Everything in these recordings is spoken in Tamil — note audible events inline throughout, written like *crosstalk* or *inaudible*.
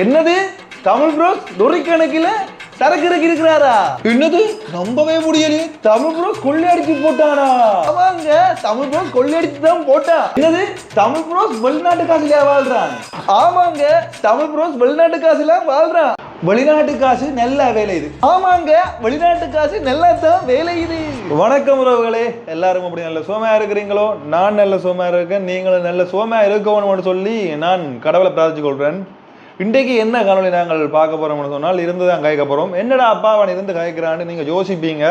என்னது? தமிழ் ப்ரோஸ் லொரி கணக்கில் சரக்கு இறக்கி இருக்கிறாரா? என்னது? நம்பவே முடியல தமிழ் ப்ரோஸ் கொள்ளையடிச்சு போட்டானா? ஆமாங்க தமிழ் ப்ரோஸ் கொள்ளையடிச்சு தான் போட்டான் என்னது? தமிழ் ப்ரோஸ் வெளிநாட்டு காசுல வாழ்றான்? ஆமாங்க தமிழ் ப்ரோஸ் வெளிநாட்டு காசுல வாழ்றான். வெளிநாட்டு காசு நல்ல வேலை இது. ஆமாங்க வெளிநாட்டு காசு நல்லா தான் வேலை இது. வணக்கம் உறவுகளே எல்லாரும் அப்படி நல்ல சோமையா இருக்கிறீங்களோ? நான் நல்ல சோமையா இருக்கேன் நீங்களும் நல்ல சோமையா இருக்கணும்னு சொல்லி நான் கடவுளை பிரார்த்திச்சு கொள்றேன். இன்றைக்கு என்ன காணொலி நாங்கள் பார்க்க போறோம்னு சொன்னால் இருந்து தான் கேட்க போறோம். என்னடா அப்பா அவன் இருந்து கயக்கிறான்னு நீங்க யோசிப்பீங்க?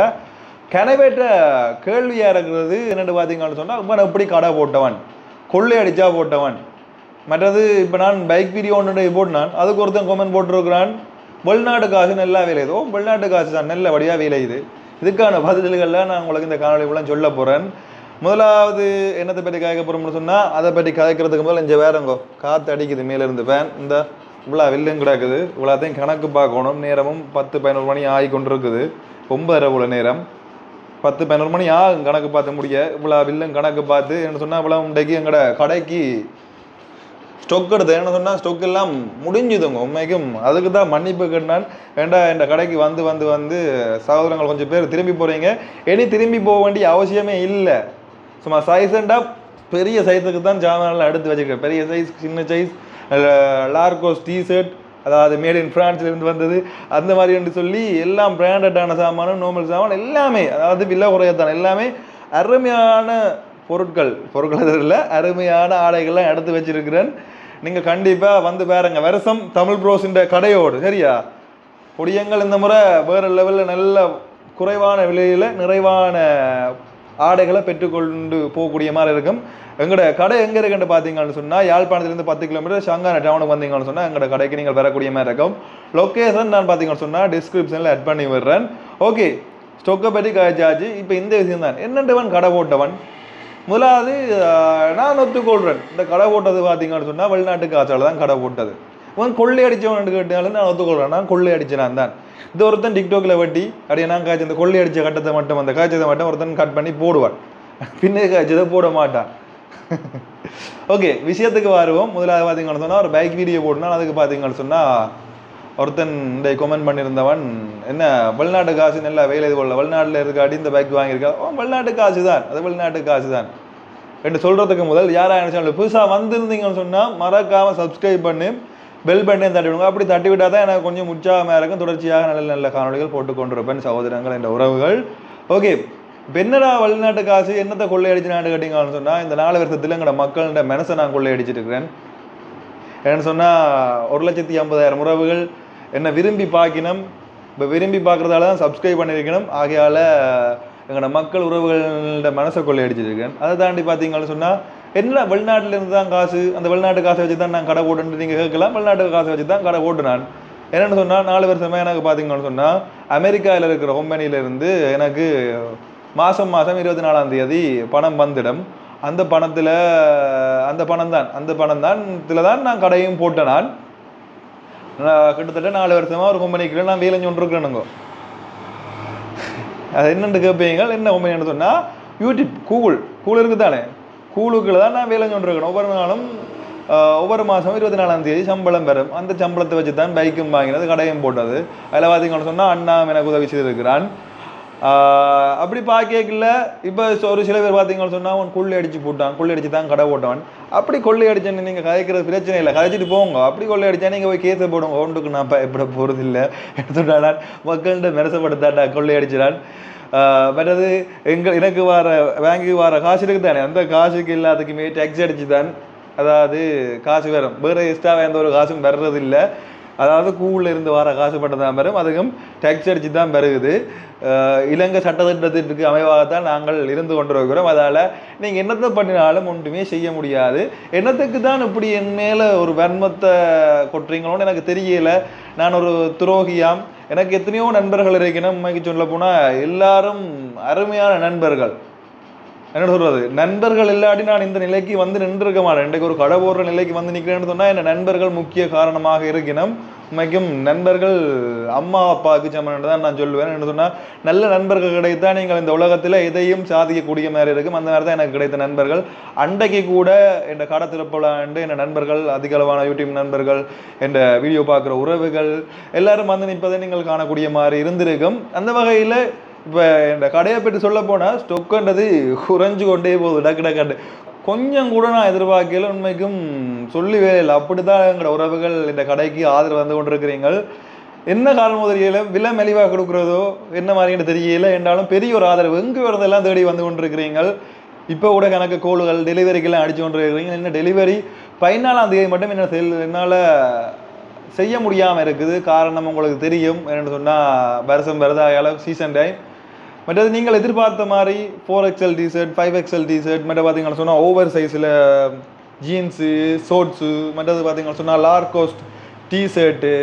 கனவேற்ற கேள்வியா இருக்கிறது என்னென்னு பார்த்தீங்கன்னு சொன்னால் இவன் எப்படி கடை போட்டவன் கொள்ளை அடிச்சா போட்டவன். மற்றது இப்போ நான் பைக் வீடியோ ஒன்று போட்டினான் அதுக்கு ஒருத்தன் கொமெண்ட் போட்டிருக்கிறான். வெளிநாட்டு காசு நல்லா விளையுதோ. வெளிநாட்டு காசு தான் நல்ல வழியாக விளையுது. இதுக்கான பதில்களில் நான் உங்களுக்கு இந்த காணொலி மூலம் சொல்ல போகிறேன் முதலாவது என்னத்தை பற்றி கதைக்க போகிறோம்னு சொன்னால் அதை பற்றி கதைக்கிறதுக்கு முதல்ல இங்கே வேறங்கோ காற்று அடிக்குது மேலேருந்து ஃபேன் இந்த. இவ்வளோ வில்லும் கிடக்குது. இவ்வளோத்தையும் கணக்கு பார்க்கணும். நேரமும் பத்து பதினோரு மணி ஆகி கொண்டிருக்குது ஒன்பதரை இவ்வளோ நேரம். பத்து பதினோரு மணி ஆகும் கணக்கு பார்த்து முடிய. இவ்வளோ வில்லும் கணக்கு பார்த்து என்ன சொன்னால் இவ்வளோ இன்றைக்கு எங்கட கடைக்கு ஸ்டொக் எடுத்து என்ன சொன்னால் ஸ்டொக் எல்லாம் முடிஞ்சுதுங்க உண்மைக்கும். அதுக்கு தான் மன்னிப்பு கேட்டான் வேண்டா இந்த கடைக்கு வந்து வந்து வந்து சகோதரங்கள் கொஞ்சம் பேர் திரும்பி போகிறீங்க இனி திரும்பி போக வேண்டிய அவசியமே இல்லை. சும்மா சைஸண்டா பெரிய சைஸுக்கு தான் ஜாமான்லாம் எடுத்து வச்சுருக்கேன். பெரிய சைஸ் சின்ன சைஸ் லார்கோஸ் டிஷர்ட் அதாவது மேட் இன் ஃப்ரான்ஸ்லேருந்து வந்தது. அந்த மாதிரி என்று சொல்லி எல்லாம் பிராண்டடான சாமானும் நோமல் சாமான் எல்லாமே அதாவது விலை குறையத்தான் எல்லாமே அருமையான பொருட்கள் பொருட்கள் இல்லை அருமையான ஆடைகள்லாம் எடுத்து வச்சிருக்கிறேன். நீங்கள் கண்டிப்பாக வந்து பாருங்க வருஷம் தமிழ் ப்ரோஸின்ற கடையோடு சரியா? பொடியங்கள் இந்த முறை வேறு லெவலில் நல்ல குறைவான விலையில் நிறைவான ஆடைகளை பெற்றுக்கொண்டு போகக்கூடிய மாதிரி இருக்கும். எங்களோட கடை எங்கே இருக்குன்னு பார்த்தீங்கன்னு சொன்னால் யாழ்ப்பாணத்துலேருந்து பத்து கிலோமீட்டர் சங்கான டவுனுக்கு வந்தீங்கன்னு சொன்னால் எங்களோட கடைக்கு நீங்கள் வரக்கூடிய மாதிரி இருக்கும். லொக்கேஷன் நான் பார்த்தீங்கன்னு சொன்னால் டிஸ்கிரிப்ஷனில் ஆட் பண்ணி விடுறேன். ஓகே ஸ்டொக்கை பற்றி காய்ச்சாச்சு. இப்போ இந்த விஷயம் தான் என்னென்றவன் கடை போட்டவன் முதலாவது நான் ஒத்துக்கொள்கிறேன் இந்த கடை போட்டது பார்த்தீங்கன்னு சொன்னால் வெளிநாட்டு காசால தான் கடை போட்டது இவன் கொள்ளை அடித்தவன் கேட்டாலும் நான் ஒத்துக்கொள்கிறேன் நான் கொள்ளை அடிச்சேன் தான். இது ஒருத்தன் டிக்டாக்ல வெட்டி அப்படியே நான் காய்ச்சி அந்த கொள்ளை அடித்த கட்டத்தை மட்டும் அந்த காய்ச்சதை மட்டும் ஒருத்தன் கட் பண்ணி போடுவான். பின்னே காய்ச்சதை போட மாட்டான். ஓகே விஷயத்துக்கு வருவோம். முதலாவது பார்த்தீங்கன்னு சொன்னால் ஒரு பைக் வீடியோ போட்டுனா அதுக்கு பார்த்தீங்கன்னு சொன்னால் ஒருத்தன் இந்த கொமெண்ட் பண்ணியிருந்தவன் என்ன வெளிநாட்டு காசு நல்லா வேலை இது கொள்ள வெளிநாட்டில் இருக்காடி இந்த பைக் வாங்கியிருக்கா ஓ வெளிநாட்டு காசு தான் அது வெளிநாட்டு காசு தான் என்று சொல்கிறதுக்கு முதல் யாரா சேனல் புதுசாக வந்திருந்தீங்கன்னு சொன்னால் மறக்காமல் சப்ஸ்கிரைப் பண்ணி. பெல் பட்டனையும் தட்டி விடுங்க அப்படி தட்டி விட்டால் தான் எனக்கு கொஞ்சம் உற்சாகமாக இருக்கும். தொடர்ச்சியாக நல்ல நல்ல காணொலிகள் போட்டுக்கொண்டிருப்பேன். சகோதரங்கள் என்ற உறவுகள். ஓகே பெண்ணடா வெளிநாட்டு காசு? என்னத்தை கொள்ளையடிச்சு நாட்டு கேட்டீங்கன்னு சொன்னால் இந்த நாலு வருஷத்தில் எங்களோட மக்கள்கிட்ட மனசை நான் கொள்ளையடிச்சிருக்கிறேன். ஏன்னு சொன்னால் ஒரு லட்சத்தி ஐம்பதாயிரம் உறவுகள். என்னை விரும்பி பார்க்கணும் இப்போ விரும்பி பார்க்குறதால தான் சப்ஸ்கிரைப் பண்ணியிருக்கணும். ஆகையால் எங்களோட மக்கள் உறவுகள்கிட்ட மனசை கொள்ளையடிச்சிருக்கேன். அதை தாண்டி பார்த்தீங்கன்னு சொன்னால் என்ன வெளிநாட்டுல இருந்து தான் காசு அந்த வெளிநாட்டு காசை வச்சு தான் நான் கடை ஓடுன்னு நீங்கள் கேட்கலாம் வெளிநாட்டு காசை வச்சு தான் கடை போட்டு நான் என்னென்னு சொன்னால் நாலு வருஷமா எனக்கு பார்த்தீங்கன்னு சொன்னால் அமெரிக்காவில் இருக்கிற கம்பெனியிலேருந்து எனக்கு மாதம் மாதம் இருபத்தி நாலாம் தேதி பணம் வந்துடும். அந்த பணத்தில் அந்த பணம் தான் அந்த பணம் தான் இதில் தான் நான் கடையும் போட்டேன் நான். கிட்டத்தட்ட நாலு வருஷமாக ஒரு கம்பெனிக்கு நான் வேலை சொல்லிருக்கிறேனுங்க அது என்னென்று கேட்பீங்க என்ன கம்பெனின்னு சொன்னால் யூடியூப் கூகுள் கூகுள் இருக்குது தானே கூகுளுக்குள்ள தான் நான் வேலை சொல்லிருக்கேன் ஒவ்வொரு நாளும் ஒவ்வொரு மாதம் இருபத்தி நாலாம் தேதி சம்பளம் பெறும். அந்த சம்பளத்தை வச்சு தான் பைக்கும் வாங்கினது கடையும் போட்டது. அதில் பார்த்தீங்கன்னு சொன்னால் அண்ணா எனக்கு உதவி செய்திருக்கிறான். அப்படி பார்க்கல இப்போ ஒரு சில பேர் பார்த்தீங்கன்னு சொன்னால் அவன் கொள்ளை அடித்து போட்டான் கொள்ளை அடிச்சு தான் கடை போட்டவன். அப்படி கொள்ளை அடிச்சேன்னு நீங்கள் கதைக்கிறது பிரச்சனை இல்லை. கதைச்சிட்டு போங்க. அப்படி கொள்ளை அடித்தா நீங்கள் போய் கேஸை போடுங்க. ஒன்றுக்கு நான் பயப்பட போகிறது இல்லை எடுத்துட்டாடான் மக்கள்கிட்ட மெரசப்படுத்தாட்டா கொள்ளை அடிச்சிடான் மற்றது எங்கள் எனக்கு வர பேங்க்கு வர காசு இருக்கு தானே. அந்த காசுக்கு எல்லாத்துக்குமே டேக்ஸ் அடிச்சு தான் அதாவது காசு வரும். வேறு எக்ஸ்ட்ரா எந்த ஒரு காசும் வர்றது இல்லை அதாவது கூகுளில் இருந்து வர காசு மட்டும் தான் வரும். அதுக்கும் டேக்ஸ் அடிச்சு தான் பெருகுது இலங்கை சட்டத்திட்டத்திற்கு அமைவாகத்தான் நாங்கள் இருந்து கொண்டிருக்கிறோம். அதால் நீங்கள் என்னத்தை பண்ணினாலும் ஒன்றுமே செய்ய முடியாது. என்னத்துக்கு தான் இப்படி என் மேலே ஒரு வன்மத்தை கொட்டுறீங்களோன்னு எனக்கு தெரியல. நான் ஒரு துரோகியாம். எனக்கு எத்தனையோ நண்பர்கள் இருக்கணும் உண்மைக்கு சொல்ல போனால் எல்லாரும் அருமையான நண்பர்கள். என்ன சொல்றது? நண்பர்கள் இல்லாட்டி நான் இந்த நிலைக்கு வந்து நின்று இருக்க மாட்டேன். இன்றைக்கு ஒரு கடை போடுற நிலைக்கு வந்து நிற்கிறேன்னு சொன்னா என் நண்பர்கள் முக்கிய காரணமாக இருக்கணும் உண்மைக்கும் நண்பர்கள் அம்மா அப்பாவுக்கு சமன் தான் நான் சொல்லுவேன். என்ன சொன்னால் நல்ல நண்பர்கள் கிடைத்தா நீங்கள் இந்த உலகத்தில் எதையும் சாதிக்கக்கூடிய மாதிரி இருக்கும். அந்த மாதிரி தான் எனக்கு கிடைத்த நண்பர்கள். அன்றைக்கு கூட என் கடை திறப்பலாண்டு என் நண்பர்கள் அதிக அளவான யூடியூப் நண்பர்கள் என் வீடியோ பார்க்குற உறவுகள் எல்லாரும் வந்து நிற்பதை நீங்கள் காணக்கூடிய மாதிரி இருந்திருக்கும். அந்த வகையில் இப்போ இந்த கடையை பற்றி சொல்ல போனால் ஸ்டொக்குன்றது குறைஞ்சு கொண்டே போகுது. டக்கு டக்கு. கொஞ்சம் கூட நான் எதிர்பார்க்கல. உண்மைக்கும் சொல்லி வேலையில் அப்படி தான் எங்களோட உறவுகள் இந்த கடைக்கு ஆதரவு வந்து கொண்டிருக்கிறீங்கள் என்ன காரணமோ தெரியல. விலை மெலிவாக கொடுக்குறதோ என்ன மாதிரின்னு தெரியல. என்றாலும் பெரிய ஒரு ஆதரவு எங்கே வரதெல்லாம் தேடி வந்து கொண்டிருக்கிறீங்கள் இப்போ கூட கணக்கு கோள்கள் டெலிவரிக்கெல்லாம் அடிச்சு கொண்டு இருக்கிறீங்க என்ன டெலிவரி? பதினாலாம் தேதி மட்டும் என்ன செல் என்னால் செய்ய முடியாமல் இருக்குது. காரணம் உங்களுக்கு தெரியும். என்னென்னு சொன்னால் வருஷம் வருதாயால சீசன் டைம். மற்றது நீங்கள் எதிர்பார்த்த மாதிரி four XL T shirt five XL T shirt மற்ற பார்த்தீங்கன்னா சொன்னால் ஓவர் சைஸில் ஜீன்ஸு ஷோர்ட்ஸு மற்றது பார்த்தீங்கன்னா சொன்னால் லார்கோஸ்ட் டிஷர்ட்டு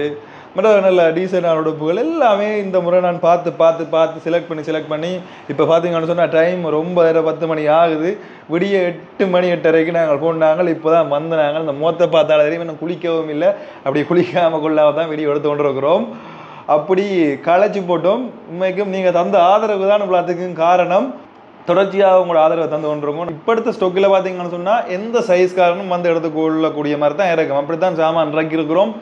மற்ற நல்ல டீசெண்டான உடுப்புகள் எல்லாமே இந்த முறை நான் பார்த்து பார்த்து பார்த்து செலக்ட் பண்ணி செலக்ட் பண்ணி இப்போ பார்த்தீங்கன்னு சொன்னால் டைம் ரொம்ப பத்து மணி ஆகுது. விடிய எட்டு மணி எட்டரைக்கு நாங்கள் போனாங்க இப்போ தான் வந்து நாங்கள் இந்த மொத்த பார்த்தால தெரியும் இன்னும் குளிக்கவும் இல்லை. அப்படி குளிக்காமல் கொள்ளாமல் தான் விடிய எடுத்து கொண்டிருக்கிறோம். அப்படி களைச்சி போட்டோம். உண்மைக்கும் நீங்கள் தந்த ஆதரவு தான் எல்லாத்துக்கும் காரணம். தொடர்ச்சியாக உங்களோட ஆதரவை தந்து கொண்டிருக்கும். இப்போ எடுத்த ஸ்டொக்கில் பார்த்தீங்கன்னு சொன்னால் எந்த சைஸ்காரனும் வந்து எடுத்துக்கொள்ளக்கூடிய மாதிரி தான் இருக்கும். அப்படி தான் சாமான் இறக்கியிருக்கிறோம்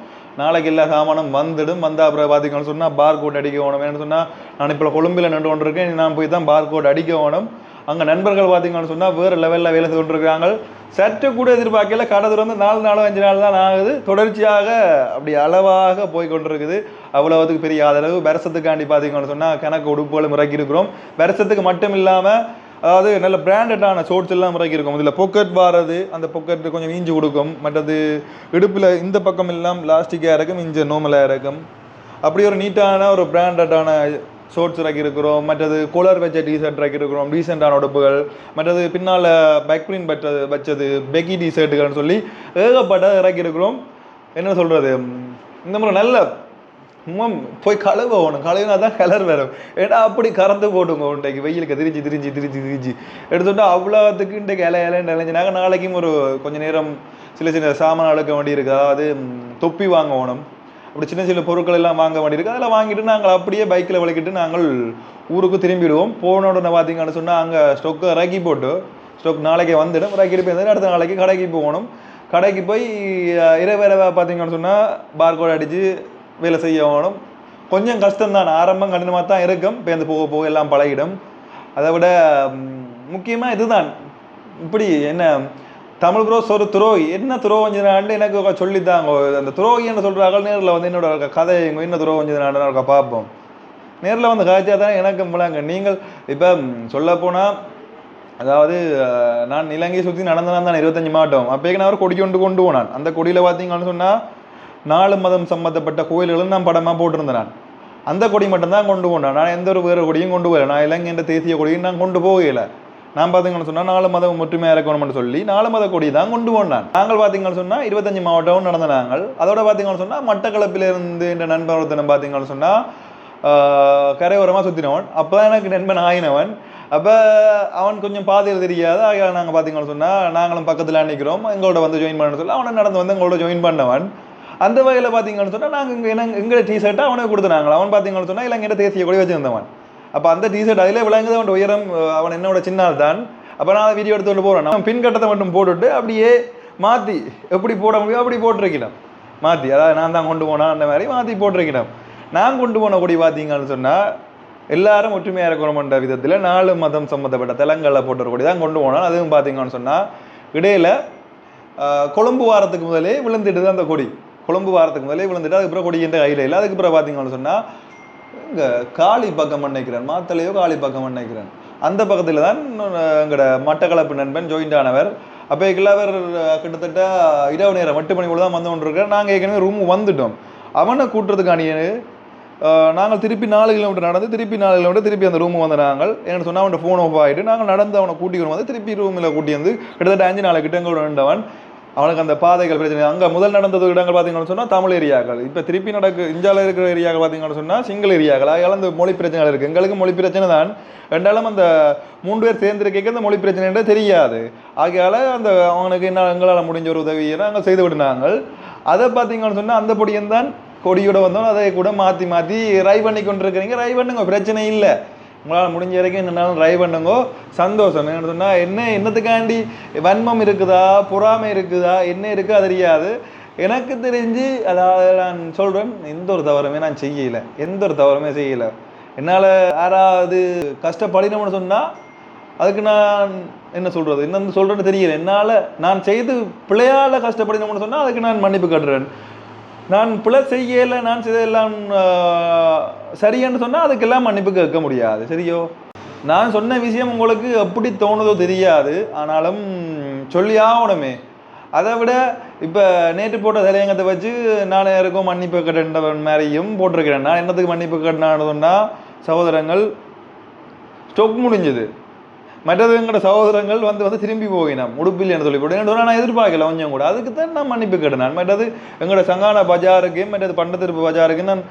நாளைக்கு எல்லா சாமானும் வந்துடும். வந்து அப்புறம் பார்த்தீங்கன்னு சொன்னால் பார் கோட் அடிக்க வேணும் ஏன்னு சொன்னால் நான் இப்போ கொழும்பில் நின்று கொண்டிருக்கேன். நான் போய் தான் பார் கோட் அடிக்க வேணும். அங்கே நண்பர்கள் பார்த்தீங்கன்னு சொன்னால் வேறு லெவலில் வேலை செய்து கொண்டிருக்காங்க சற்று கூட எதிர்பார்க்கல. கடை திறந்து நாலு நாலு அஞ்சு நாள் தான் ஆகுது. தொடர்ச்சியாக அப்படி அளவாக போய் கொண்டிருக்குது. அவ்வளவுக்கு பெரிய ஆதரவு. வருஷத்துக்காண்டி பார்த்தீங்கன்னு சொன்னால் கணக்கு உடுப்புகளும் இறக்கி இருக்கிறோம் வருஷத்துக்கு மட்டும் இல்லாமல் அதாவது நல்ல பிராண்டடான ஷோர்ட்ஸ் எல்லாம் இறக்கி இருக்கும் இதில் பொக்கெட் வாரது அந்த பொக்கெட் கொஞ்சம் நீஞ்சு கொடுக்கும். மற்றது இடுப்பில் இந்த பக்கம் எல்லாம் பிளாஸ்டிக்காக இருக்கும். இஞ்ச நோமலாக இருக்கும். அப்படி ஒரு நீட்டான ஒரு பிராண்டடான ஷோர்ட்ஸ் இறக்கி இருக்கிறோம் மற்றது கோலர் வச்ச டிஷர்ட் இறக்கி இருக்கிறோம் டீசெண்டான உடுப்புகள் மற்றது பின்னால் பேக் பிரிண்ட் வச்சது வச்சது பெக்கி டிஷர்ட்டுகள்னு சொல்லி ஏகப்பட்ட இறக்கி இருக்கிறோம். என்ன சொல்கிறது இந்த மாதிரி நல்ல சும்மா போய் கழுவணும் கழுவினா தான் கலர் வரும். ஏன்னா அப்படி கறந்து போட்டுங்க இன்றைக்கு வெயிலுக்கு திரிஞ்சு திரிஞ்சு திரிஞ்சு திரிஞ்சு. எடுத்துட்டா அவ்வளோத்துக்கு இன்றைக்கு இலை இலைன்னு இலைஞ்சினாங்க நாளைக்கும் ஒரு கொஞ்ச நேரம் சில சின்ன சாமான் அழுக்க வேண்டி அது அதாவது தொப்பி வாங்கணும் அப்படி சின்ன சின்ன பொருட்கள் எல்லாம் வாங்க வேண்டியிருக்கு. அதெல்லாம் வாங்கிட்டு நாங்கள் அப்படியே பைக்கில் விளக்கிட்டு நாங்கள் ஊருக்கு திரும்பிடுவோம். போன உடனே பார்த்தீங்கன்னு சொன்னால் அங்கே ஸ்டொக்கை இறக்கி போட்டு ஸ்டொக் நாளைக்கு வந்துடும். இறக்கிட்டு போய் அடுத்த நாளைக்கு கடைக்கு போகணும். கடைக்கு போய் இரவு இரவை பார்த்தீங்கன்னு சொன்னால் பார்கோட் அடித்து வேலை செய்ய வேணும். கொஞ்சம் கஷ்டம்தான். ஆரம்பம் கடினமாக தான் இருக்கும். பேருந்து போக போக எல்லாம் பழகிடும். அதை விட முக்கியமாக இதுதான். இப்படி என்ன தமிழ் ப்ரோஸ் ஒரு துரோகி. என்ன துரோகஞ்சினான்னு எனக்கு சொல்லித்தாங்க. அந்த துரோகின்னு சொல்கிறாங்க நேரில் வந்து என்னோட கதை எங்கள் என்ன துரோகஞ்சினாண்டு பார்ப்போம். நேரில் வந்து காய்ச்சா தானே எனக்கு முழாங்க. நீங்கள் இப்போ சொல்லப்போனால் அதாவது நான் இலங்கையை சுற்றி நடந்தேன் தான் இருபத்தஞ்சு மாவட்டம் அப்போக்கு நான் ஒரு கொடி கொண்டு கொண்டு போனான். அந்த கொடியில் பார்த்தீங்கன்னு சொன்னால் நாலு மதம் சம்மந்தப்பட்ட கோயில்களும் நான் படமாக போட்டிருந்தேன். நான் அந்த கொடி மட்டும்தான் கொண்டு போனேன். நான் எந்த ஒரு வேறு கொடியும் கொண்டு போகல. நான் இலங்கை என்ற தேசிய கொடியும் நான் கொண்டு போகலை. நான் பார்த்தீங்கன்னு சொன்னால் நாலு மதம் ஒற்றுமையாக இருக்கணும்னு சொல்லி நாலு மத கொடி தான் கொண்டு போனான். நாங்கள் பார்த்தீங்கன்னு சொன்னால் இருபத்தஞ்சு மாவட்டம் நடந்த நாங்கள். அதோட பார்த்தீங்கன்னு சொன்னால் மட்டக்களப்பிலிருந்து என்ற நண்பர் ஒருத்தனை பார்த்தீங்கன்னு சொன்னால் கரையோரமாக சுற்றினவன் அப்போ தான் எனக்கு நண்பன் ஆயினவன். அப்போ அவன் கொஞ்சம் பாதையில் தெரியாது ஆக நாங்கள் பார்த்தீங்கன்னு சொன்னால் நாங்களும் பக்கத்தில் நிற்கிறோம் எங்களோட வந்து ஜாயின் பண்ண சொல்லி அவனை நடந்து வந்து எங்களோட ஜாயின் பண்ணவன். அந்த வகையில் பார்த்தீங்கன்னு சொன்னால் நாங்கள் இங்கே என்ன எங்களை டிஷர்ட்டை அவனுக்கு கொடுத்தாங்க அவன் பார்த்தீங்கன்னு சொன்னால் இலங்கையிட்ட தேசிய கொடி வச்சிருந்தவன். அப்போ அந்த டிஷர்ட் அதிலே விளங்குது அவன் உயரம் அவன் என்னோட சின்னால் தான் அப்போ நான் வீடியோ எடுத்து போகிறேன் நம்ம பின்கட்டத்தை மட்டும் போட்டுட்டு அப்படியே மாற்றி எப்படி போட முடியும் அப்படி போட்டிருக்கலாம் மாற்றி அதாவது நான் தான் கொண்டு போனேன் அந்த மாதிரி மாற்றி போட்டிருக்கலாம் நான் கொண்டு போன கொடி பார்த்தீங்கன்னு சொன்னால் எல்லாரும் ஒற்றுமையாக இருக்கணும்ன்ற விதத்தில் நாலு மதம் சம்மந்தப்பட்ட தெலங்களில் போட்டுற கொடி தான் கொண்டு போனோம் அதுவும் பார்த்தீங்கன்னு சொன்னால் இடையில கொழம்பு கொழும்பு வாரத்துக்கு முதலே விழுந்துட்டு அந்த கொடி. கொழும்பு வாரத்துக்கு முதலே விழுந்துட்டு அதுக்கப்புறம் கொடி என்ற கையில் இல்லை. அதுக்கப்புறம் பார்த்தீங்கன்னு சொன்னால் இங்கே காளி பக்கம் நினைக்கிறேன் மாத்தலையோ காளி பக்கம் நினைக்கிறேன் அந்த பக்கத்தில் தான் எங்களோட மட்டக்களப்பு நண்பன் ஜாயிண்ட் ஆனவர். அப்போ கிளவர் கிட்டத்தட்ட இரவு நேரம் எட்டு மணி தான் வந்து கொண்டிருக்கார். நாங்கள் ஏற்கனவே ரூம் வந்துட்டோம். அவனை கூட்டுறதுக்கான நாங்கள் திருப்பி நாலு கிலோமீட்டர் நடந்து திருப்பி நாலு கிலோமீட்டர் திருப்பி அந்த ரூம் வந்து நாங்கள். எனக்கு சொன்னால் அவன் ஃபோன் ஆஃப் ஆகிட்டு நாங்கள் நடந்து அவனை கூட்டி வந்து திருப்பி ரூமில் கூட்டி வந்து கிட்டத்தட்ட அஞ்சு நாலு கிட்ட எங்களோட நின்றவன். அவனுக்கு அந்த பாதைகள் பிரச்சனை. அங்கே முதல் நடந்தது இடங்கள் பார்த்தீங்கன்னு சொன்னால் தமிழ் ஏரியாக்கள். இப்போ திருப்பி நடக்கு இந்தியாவில் இருக்கிற ஏரியாக்கள் பார்த்தீங்கன்னு சொன்னால் சிங்கிள் ஏரியாக்கள். அதனால அந்த மொழி பிரச்சனைகள் இருக்குது எங்களுக்கு மொழி பிரச்சனை தான். ரெண்டாலும் அந்த மூன்று பேர் சேர்ந்துருக்க அந்த மொழி பிரச்சனைன்றே தெரியாது. ஆகையால் அந்த அவனுக்கு என்ன எங்களால் முடிஞ்ச ஒரு உதவியை நாங்கள் செய்து விடுனாங்க. அதை பார்த்தீங்கன்னு சொன்னால் அந்த பொடியன் தான் கொடியோட வந்தோம் அதை கூட மாற்றி மாற்றி ரை பண்ணி கொண்டு இருக்கிறீங்க ரை பண்ணுங்க பிரச்சனை இல்லை. உங்களால் முடிஞ்ச வரைக்கும் இந்த நாள் ட்ரை பண்ணுங்க. சந்தோஷம். என்ன சொன்னால் என்ன என்னத்துக்காண்டி வன்மம் இருக்குதா? பொறாமை இருக்குதா? என்ன இருக்கா தெரியாது. எனக்கு தெரிஞ்சு அதாவது நான் சொல்கிறேன் எந்த ஒரு தவறுமே நான் செய்யலை. எந்த ஒரு தவறுமே செய்யலை. என்னால் யாராவது கஷ்டப்படினோம்னு சொன்னால் அதுக்கு நான் என்ன சொல்கிறது என்ன சொல்கிறேன்னு தெரியல. என்னால் நான் செய்து பிள்ளையால் கஷ்டப்படினோம்னு சொன்னால் அதுக்கு நான் மன்னிப்பு கட்டுறேன். நான் பிழை செய்யலை நான் செய்தெல்லாம் ஆஹ், சொன்னால் அதுக்கெல்லாம் மன்னிப்பு கேட்க முடியாது. சரியோ? நான் சொன்ன விஷயம் உங்களுக்கு எப்படி தோணுதோ தெரியாது. ஆனாலும் சொல்லி ஆகணுமே. அதை விட இப்போ நேற்று போட்ட தலையங்கத்தை வச்சு நான் யாருக்கும் மன்னிப்பு கட்டுன்ற மாதிரியும் போட்டிருக்கிறேன். நான் என்னத்துக்கு மன்னிப்பு கட்டினான்னு சொன்னால் சகோதரங்கள் ஸ்டொக் முடிஞ்சது. மற்றது எங்களோட சகோதரங்கள் வந்து வந்து திரும்பி போகினோம் என்று சொல்லி போட்டு. நான் எதிர்பார்க்கல கொஞ்சம் கூட. அதுக்கு தான் நான் மன்னிப்பு கேட்டேன் மற்றது எங்களோட சங்கான பஜாருக்கு மற்றது பண்டத்திருப்பு பஜாருக்கு நான்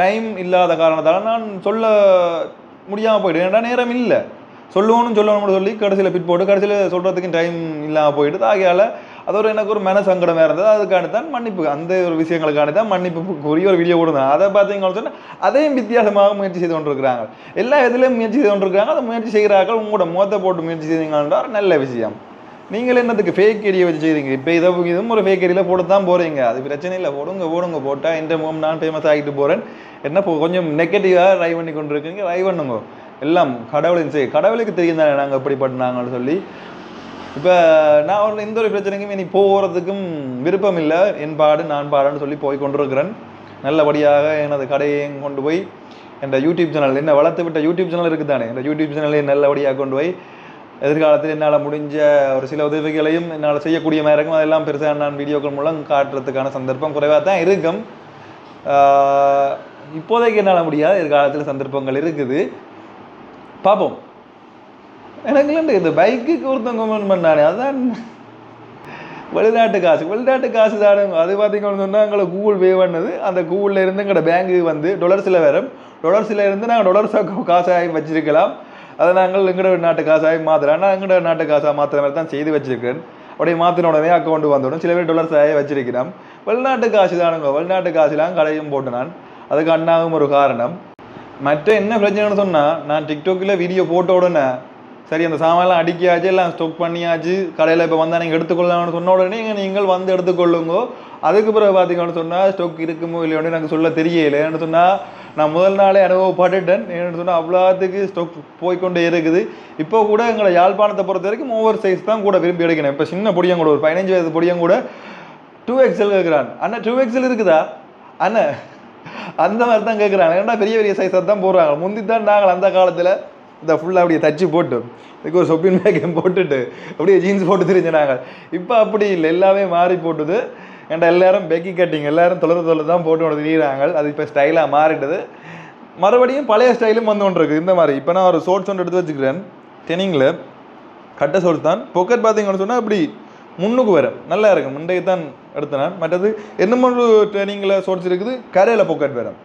டைம் இல்லாத காரணத்தால் நான் சொல்ல முடியாமல் போயிட்டு ஏன்னா நேரம் இல்லை. சொல்லணும்னு சொல்லணும்னு சொல்லி கடைசியில் பிட் போட்டு கடைசியில் சொல்கிறதுக்கு டைம் இல்லாமல் போயிட்டு ஆகையால் அது ஒரு எனக்கு ஒரு மன சங்கடமாக இருந்தது. அதுக்காண்டி தான் மன்னிப்பு அந்த ஒரு விஷயங்களுக்காண்டி தான் மன்னிப்பு கூறி ஒரு வீடியோ கொடுங்க அதை பார்த்தீங்கன்னு சொன்னால் அதையும் வித்தியாசமாக முயற்சி செய்து கொண்டிருக்கிறாங்க. எல்லா இதுலேயும் முயற்சி செய்து கொண்டிருக்கிறாங்க. அதை முயற்சி செய்கிறார்கள். உங்களோட முகத்தை போட்டு முயற்சி செய்தீங்கன்னா நல்ல விஷயம். நீங்கள் என்னத்துக்கு ஃபேக் ஐடியை வச்சு செய்கிறீங்க இப்போ இதை இதுவும் ஒரு ஃபேக் ஐடியில் போட்டு தான் போகிறீங்க அது பிரச்சனை இல்லை. போடுங்க போடுங்க போட்டால் இந்த முகம் நான் ஃபேமஸ் ஆகிட்டு போகிறேன் என்ன இப்போ கொஞ்சம் நெகட்டிவாக ட்ரை பண்ணி கொண்டு இருக்கீங்க ட்ரை பண்ணுங்க. எல்லாம் கடவுளின் செய் கடவுளுக்கு தெரியும் தானே நாங்கள் எப்படி பண்ணாங்கன்னு சொல்லி. இப்போ நான் ஒரு எந்த ஒரு பிரச்சனைக்கும் இனி போகிறதுக்கும் விருப்பம் இல்லை என் பாடு நான் பாடுன்னு சொல்லி போய் கொண்டிருக்கிறேன். நல்லபடியாக எனது கடையை கொண்டு போய் என் யூடியூப் சேனல் என்ன வளர்த்து விட்ட யூடியூப் சேனல் இருக்குது தானே இந்த யூடியூப் சேனலை நல்லபடியாக கொண்டு போய் எதிர்காலத்தில் என்னால் முடிஞ்ச ஒரு சில உதவிகளையும் என்னால் செய்யக்கூடிய மாதிரி இருக்கும் அதெல்லாம் பெருசாக நான் வீடியோக்கள் மூலம் காட்டுறதுக்கான சந்தர்ப்பம் குறைவாக தான் இருக்கும். இப்போதைக்கு என்னால் முடியாது எதிர்காலத்தில் சந்தர்ப்பங்கள் இருக்குது. பார்ப்போம். எனக்கு இந்த பைக்குக்கு ஒருத்தன் கமெண்ட் பண்ணானே அதான். வெளிநாட்டு காசு வெளிநாட்டு காசு தானே. அது பார்த்தீங்கன்னு சொன்னால் எங்களை கூகுள் பே பண்ணது. அந்த கூகுளில் இருந்து எங்களோட பேங்க்கு வந்து டொலர்ஸில் வரும். டொலர்ஸில் இருந்து நாங்கள் டொலர்ஸ் காசாகி வச்சிருக்கலாம். அதை நாங்கள் எங்களோட நாட்டு காசாகி மாற்றுறோம் நான் எங்களோட நாட்டு காசாக மாற்றுற மாதிரி தான் செய்து வச்சிருக்கேன். அப்படியே மாற்றின உடனே அக்கௌண்ட் வந்துவிடும் சில பேர் டொலர்ஸ் ஆகி வச்சிருக்கிறோம் வெளிநாட்டு காசு தானுங்க வெளிநாட்டு காசுலாம் கடையும் போட்டு நான் அதுக்கு அண்ணாவும் ஒரு காரணம். மற்ற என்ன பிரச்சனைன்னு சொன்னால் நான் டிக்டாக்கில் வீடியோ போட்ட உடனே சரி அந்த சாமான்லாம் அடிக்கியாச்சு எல்லாம் ஸ்டொக் பண்ணியாச்சு. கடையில் இப்போ வந்தால் நீங்கள் எடுத்துக்கொள்ளலாம்னு சொன்ன உடனே நீங்கள் நீங்கள் வந்து எடுத்துக்கொள்ளுங்கோ. அதுக்கு பிறகு பார்த்தீங்கன்னு சொன்னால் ஸ்டொக் இருக்குமோ இல்லையோன்னு எனக்கு சொல்ல தெரியல. ஏன்னு சொன்னால் நான் முதல் நாளே அனுபவப்பட்டுட்டேன் ஏன்னு சொன்னால் அவ்வளோத்துக்கு ஸ்டொக் போய்க்கொண்டே இருக்குது. இப்போ கூட எங்களை யாழ்ப்பாணத்தை பொறுத்த வரைக்கும் ஓவர் சைஸ் தான் கூட விரும்பி எடுக்கணும். இப்போ சின்ன பொடியும் கூட ஒரு பதினஞ்சு வயது பொடியும் கூட டூ எக்ஸல் கேட்குறான் அண்ணா டூ எக்ஸல் இருக்குதா? அண்ணன் அந்த மாதிரி தான் கேட்குறாங்க ஏன்னா பெரிய பெரிய சைஸாக தான் போடுறாங்க. முந்தி தான் நாங்கள் அந்த காலத்தில் இந்த ஃபுல்லாக அப்படியே தச்சு போட்டு இதுக்கு ஒரு சொப்பின் மேக்கம் *laughs* போட்டுட்டு அப்படியே ஜீன்ஸ் போட்டு தெரிஞ்ச இப்போ அப்படி இல்லை. எல்லாமே மாறி போட்டுது. ஏன்டா எல்லாரும் பெக்கி கட்டிங் எல்லாரும் தொலை தொலை தான் போட்டு கொண்டு திரியிறாங்க. அது இப்போ ஸ்டைலாக மாறிட்டது மறுபடியும் பழைய ஸ்டைலும் வந்து கொண்டு இந்த மாதிரி. இப்போ நான் ஒரு ஷோர்ட்ஸ் ஒன்று எடுத்து வச்சுக்கிறேன். டெனிங்கில் கட்ட ஷோர்ட்ஸ் தான். பொக்கெட் பார்த்தீங்கன்னு சொன்னால் அப்படி முன்னுக்கு வரும். நல்லா இருக்கும். முண்டைக்கு தான் எடுத்தேன் மற்றது என்ன ஒரு ட்ரெயினிங்கில் ஷோர்ட்ஸ் இருக்குது. கரையில் பொக்கெட் வரும்.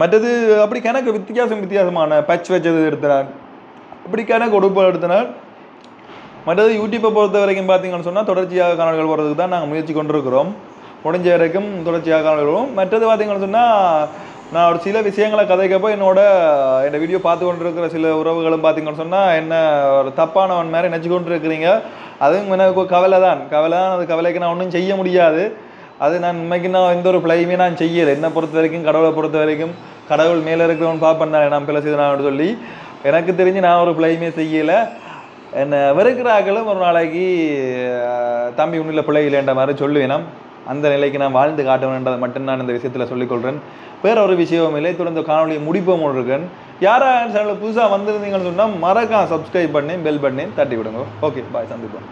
மற்றது அப்படி கணக்கு வித்தியாசம் வித்தியாசமான பச் வச்சது எடுத்தேன் அப்படி கணக்கு உடுப்பு எடுத்தனால் மற்றது யூடியூப்பை பொறுத்த வரைக்கும் பார்த்தீங்கன்னு சொன்னால் தொடர்ச்சியாக காணொலிகள் போகிறதுக்கு தான் நாங்கள் முயற்சி கொண்டிருக்கிறோம். முடிஞ்ச வரைக்கும் தொடர்ச்சியாக காணல்களும் மற்றது பார்த்தீங்கன்னு சொன்னால் நான் ஒரு சில விஷயங்களை கதைக்கப்போ என்னோட என்னோட வீடியோ பார்த்து கொண்டிருக்கிற சில உறவுகளும் பார்த்தீங்கன்னு சொன்னால் என்ன ஒரு தப்பானவன் மாதிரி நினச்சி கொண்டு இருக்கிறீங்க அதுவும் எனக்கு கவலை தான் கவலை தான் அது கவலைக்கு நான் ஒன்றும் செய்ய முடியாது. அது நான் உண்மைக்கு நான் எந்த ஒரு பிழையுமே நான் செய்யலை. என்னை பொறுத்த வரைக்கும் கடவுளை பொறுத்த வரைக்கும் கடவுள் மேலே இருக்கிறவன் பார்ப்பேன் தான் நான் பிள்ளை செய்தான் சொல்லி எனக்கு தெரிஞ்சு நான் ஒரு பிழையுமே செய்யலை. என்னை வெறுக்கிறார்களும் ஒரு நாளைக்கு தம்பி உன்னில் பிழை இல்லைன்ற மாதிரி சொல்லுவேனாம் அந்த நிலைக்கு நான் வாழ்ந்து காட்டுவேன்றதை மட்டும் நான் இந்த விஷயத்தில் சொல்லிக்கொள்கிறேன் வேற ஒரு விஷயமும் இல்லை. தொடர்ந்து காணொலியை முடிப்போம் இருக்கேன் யாராக சேனலில் புதுசாக வந்திருந்தீங்கன்னு சொன்னால் மறக்காம சப்ஸ்கிரைப் பண்ணி பெல் பண்ணி தட்டி விடுங்க. ஓகே பாய் சந்திப்போம்.